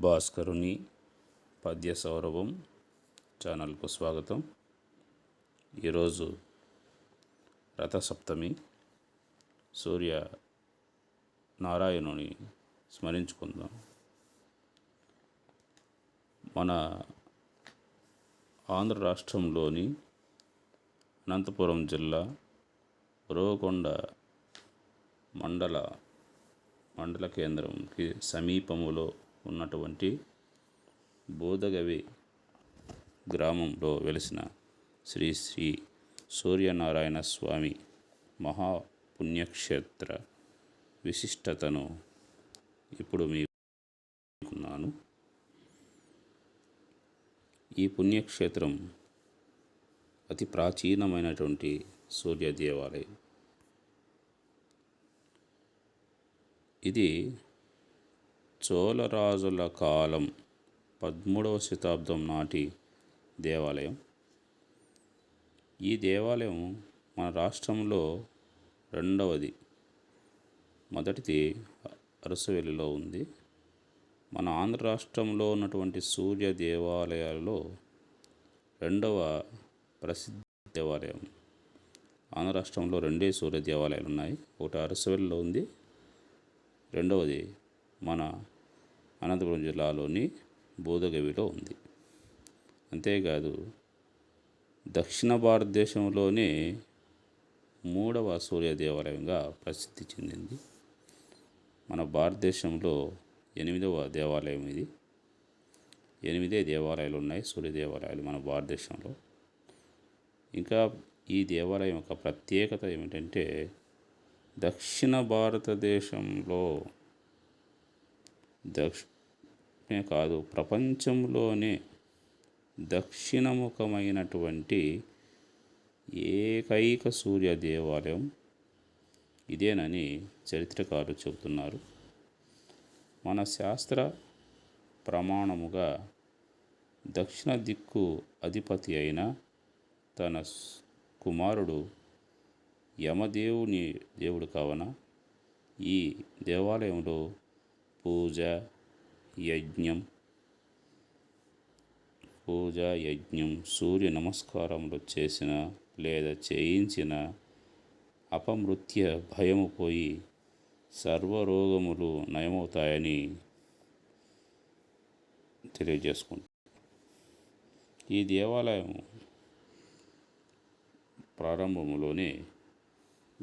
భాస్కరుని పద్య సౌరభం ఛానల్కు స్వాగతం. ఈరోజు రథసప్తమి. సూర్య నారాయణుని స్మరించుకుందాం. మన ఆంధ్ర రాష్ట్రంలోని అనంతపురం జిల్లా ఉరవకొండ మండల మండల కేంద్రంకి సమీపములో ఉన్నటువంటి బోధగవి గ్రామంలో వెలిసిన శ్రీ శ్రీ సూర్యనారాయణ స్వామి మహాపుణ్యక్షేత్ర విశిష్టతను ఇప్పుడు మీకున్నాను. ఈ పుణ్యక్షేత్రం అతి ప్రాచీనమైనటువంటి సూర్య దేవాలయం. ఇది చోళరాజుల కాలం పదమూడవ శతాబ్దం నాటి దేవాలయం. ఈ దేవాలయం మన రాష్ట్రంలో రెండవది. మొదటిది అరసవెల్లిలో ఉంది. మన ఆంధ్ర రాష్ట్రంలో ఉన్నటువంటి సూర్య దేవాలయాలలో రెండవ ప్రసిద్ధ దేవాలయం. ఆంధ్ర రాష్ట్రంలో రెండే సూర్య దేవాలయాలు ఉన్నాయి ఒకటి అరసవెల్లిలో ఉంది. రెండవది మన అనంతపురం జిల్లాలోని బోధగవిలో ఉంది. అంతేకాదు దక్షిణ భారతదేశంలోనే మూడవ సూర్య దేవాలయంగా ప్రసిద్ధి చెందింది. మన భారతదేశంలో ఎనిమిదవ దేవాలయం ఇది. ఎనిమిదే దేవాలయాలు ఉన్నాయి సూర్య దేవాలయాలు మన భారతదేశంలో. ఇంకా ఈ దేవాలయం యొక్క ప్రత్యేకత ఏమిటంటే దక్షిణ భారతదేశంలో దక్షిణే కాదు ప్రపంచంలోనే దక్షిణముఖమైనటువంటి ఏకైక సూర్య దేవాలయం ఇదేనని చరిత్రకారులు చెబుతున్నారు. మన శాస్త్ర ప్రమాణముగా దక్షిణ దిక్కు అధిపతి అయిన తన కుమారుడు యమదేవుని దేవుడు కావున ఈ దేవాలయంలో పూజ యజ్ఞం. పూజ యజ్ఞం. సూర్య నమస్కారములు చేసిన లేదా చేయించిన అపమృత్య భయము పోయి సర్వరోగములు నయమవుతాయని తెలియజేసుకుంటాం ఈ దేవాలయం ప్రారంభంలోనే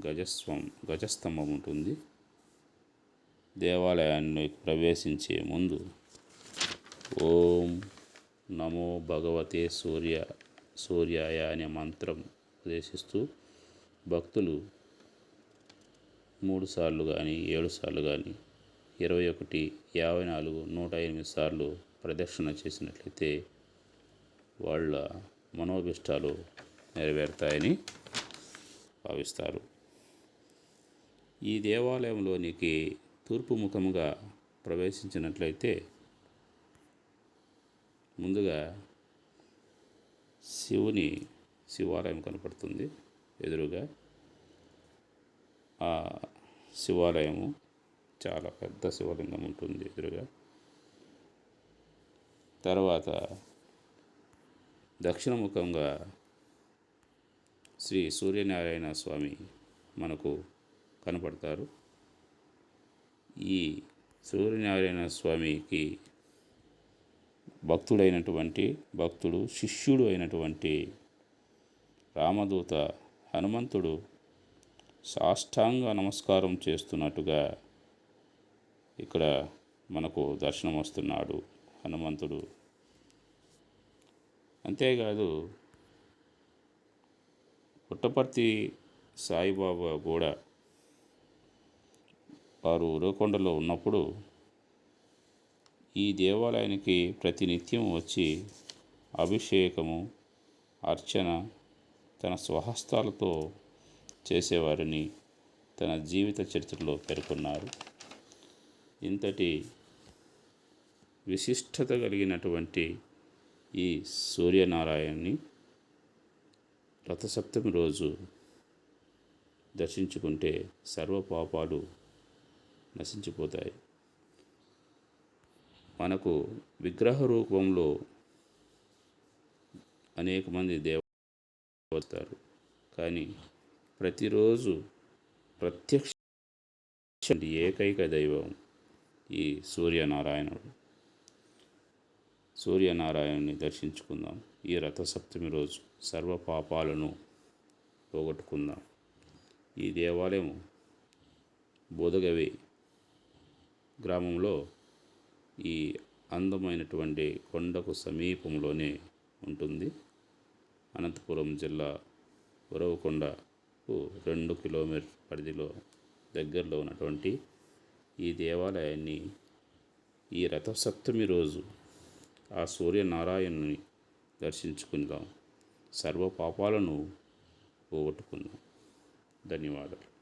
గజస్వం గజస్తంభం ఉంటుంది. దేవాలయాన్ని ప్రవేశించే ముందు ఓం నమో భగవతే సూర్య సూర్యాయ అనే మంత్రం ఉపదేశిస్తూ భక్తులు మూడు సార్లు కానీ ఏడు సార్లు కానీ ఇరవై ఒకటి యాభై నాలుగు నూట ఎనిమిది సార్లు ప్రదక్షిణ చేసినట్లయితే వాళ్ళ మనోభిష్టాలు నెరవేరుతాయని భావిస్తారు. ఈ దేవాలయంలోనికి తూర్పు ముఖముగా ప్రవేశించినట్లయితే ముందుగా శివుని శివాలయం కనపడుతుంది ఎదురుగా. ఆ శివాలయము చాలా పెద్ద శివలింగం ఉంటుంది ఎదురుగా. తర్వాత దక్షిణముఖంగా శ్రీ సూర్యనారాయణ స్వామి మనకు కనపడతారు. ఈ సూర్యనారాయణ స్వామికి భక్తుడైనటువంటి భక్తుడు శిష్యుడు అయినటువంటి రామదూత హనుమంతుడు సాష్టాంగ నమస్కారం చేస్తున్నట్టుగా ఇక్కడ మనకు దర్శనం వస్తున్నాడు హనుమంతుడు. అంతేకాదు పుట్టపర్తి సాయిబాబా కూడా వారు ఉరవకొండలో ఉన్నప్పుడు ఈ దేవాలయానికి ప్రతినిత్యం వచ్చి అభిషేకము అర్చన తన స్వహస్తాలతో చేసేవారిని తన జీవిత చరిత్రలో పేర్కొన్నారు. ఇంతటి విశిష్టత కలిగినటువంటి ఈ సూర్యనారాయణని రథసప్తమి రోజు దర్శించుకుంటే సర్వ పాపాలు నశించిపోతాయి. మనకు విగ్రహ రూపంలో అనేక మంది దేవతారు వస్తారు కానీ ప్రతిరోజు ప్రత్యక్ష ఏకైక దైవం ఈ సూర్యనారాయణుడు. సూర్యనారాయణుని దర్శించుకుందాం. ఈ రథసప్తమి రోజు సర్వ పాపాలను పోగొట్టుకుందాం. ఈ దేవాలయం బోధగవి గ్రామంలో ఈ అందమైనటువంటి కొండకు సమీపంలోనే ఉంటుంది. అనంతపురం జిల్లా ఉరవకొండకు రెండు కిలోమీటర్ పరిధిలో దగ్గరలో ఉన్నటువంటి ఈ దేవాలయాన్ని ఈ రథసప్తమి రోజు ఆ సూర్యనారాయణుని దర్శించుకుందాం. సర్వ పాపాలను పోగొట్టుకుందాం. ధన్యవాదాలు.